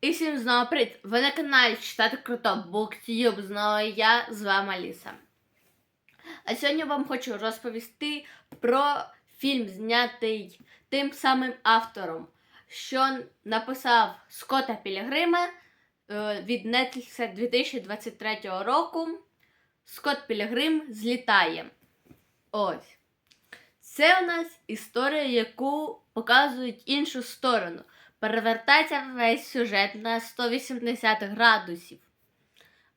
І всім знову привіт! Ви на каналі Читати Круто BookTube. Знову я з вами Аліса. А сьогодні вам хочу розповісти про фільм, знятий тим самим автором, що написав Скотта Пілігрима е, від Netflix 2023 року. Скотт Пілігрим злітає. Ось. Це у нас історія, яку показують іншу сторону. Перевертається весь сюжет на 180 градусів.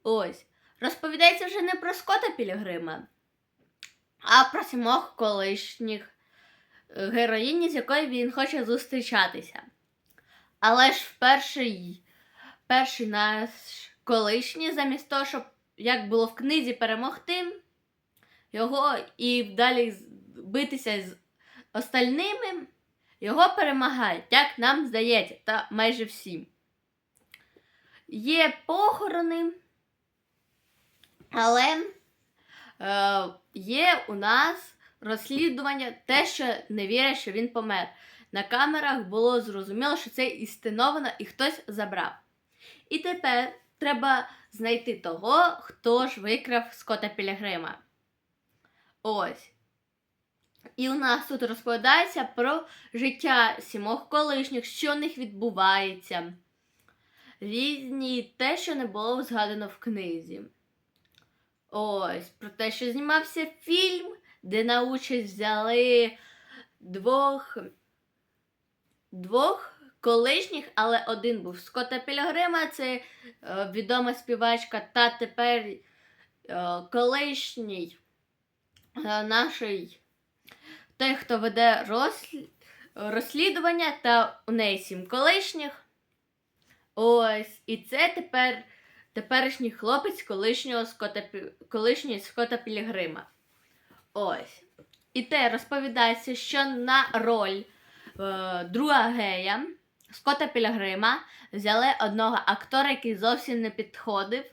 Ось. Розповідається вже не про Скотта Пілігрима, а про сімох колишніх е, героїні, з якою він хоче зустрічатися. Але ж перший, перший наш колишній, замість того, щоб, як було в книзі, перемогти його і далі битися з остальними, його перемагають, як нам здається, та майже всім. Є похорони, але е, є у нас розслідування те, що не вірять, що він помер. На камерах було зрозуміло, що це істиновано і хтось забрав. І тепер треба знайти того, хто ж викрав Скотта Пілігрима. Ось. І у нас тут розповідається про життя сімох колишніх, що в них відбувається. Різні те, що не було згадано в книзі. Ось, про те, що знімався фільм, де на участь взяли двох, двох колишніх, але один був Скотта Пілігрима, це е, відома співачка, та тепер е, колишній е, нашої той, хто веде розслід... розслідування, та у неї сім колишніх. Ось. І це тепер теперішній хлопець колишнього Скота, колишньої Скота Пілігрима. Ось. І те розповідається, що на роль е, друга гея Скота Пілігрима взяли одного актора, який зовсім не підходив.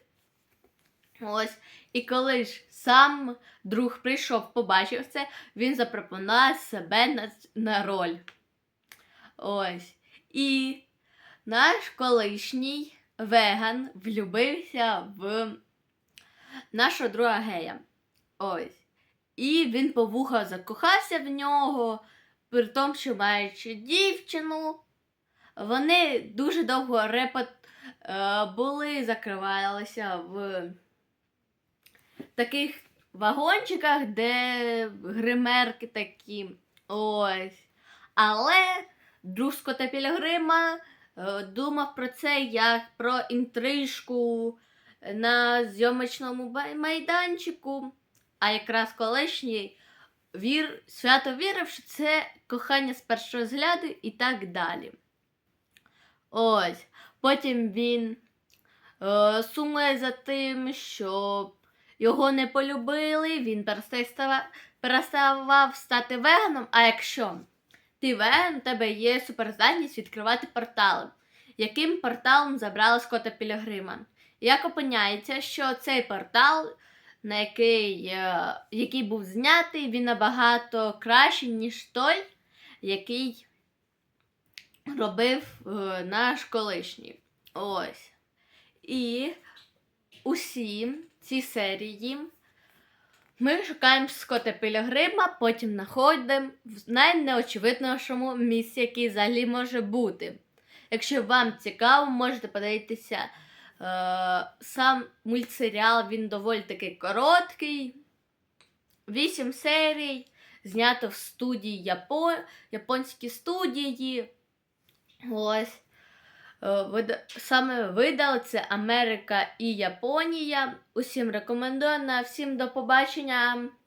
Ось. І коли ж сам друг прийшов, побачив це, він запропонував себе на, на роль. Ось. І наш колишній веган влюбився в нашого друга гея. Ось. І він по вуха закохався в нього, при тому, що маючи дівчину. Вони дуже довго репот е, були, закривалися в таких вагончиках, де гримерки такі. Ось. Але друг Скотта Пілігрима е, думав про це як про інтрижку на зйомочному майданчику. А якраз колишній вір, свято вірив, що це кохання з першого взгляду і так далі. Ось. Потім він е, сумує за тим, що його не полюбили, він перестав, переставав стати веганом. А якщо ти веган, у тебе є суперздатність відкривати портали. Яким порталом забрали Скотта Пілігрима? Як опиняється, що цей портал, на який, е, який був знятий, він набагато кращий, ніж той, який робив е, наш колишній. Ось. І усі ці серії ми шукаємо Скотта Пілігрима, потім знаходимо в найнеочевиднішому місці, який взагалі може бути. Якщо вам цікаво, можете подивитися е, сам мультсеріал, він доволі таки короткий. Вісім серій, знято в студії Япо... японській студії. Ось. Е, Саме видали це Америка і Японія. Усім рекомендую. На всім до побачення.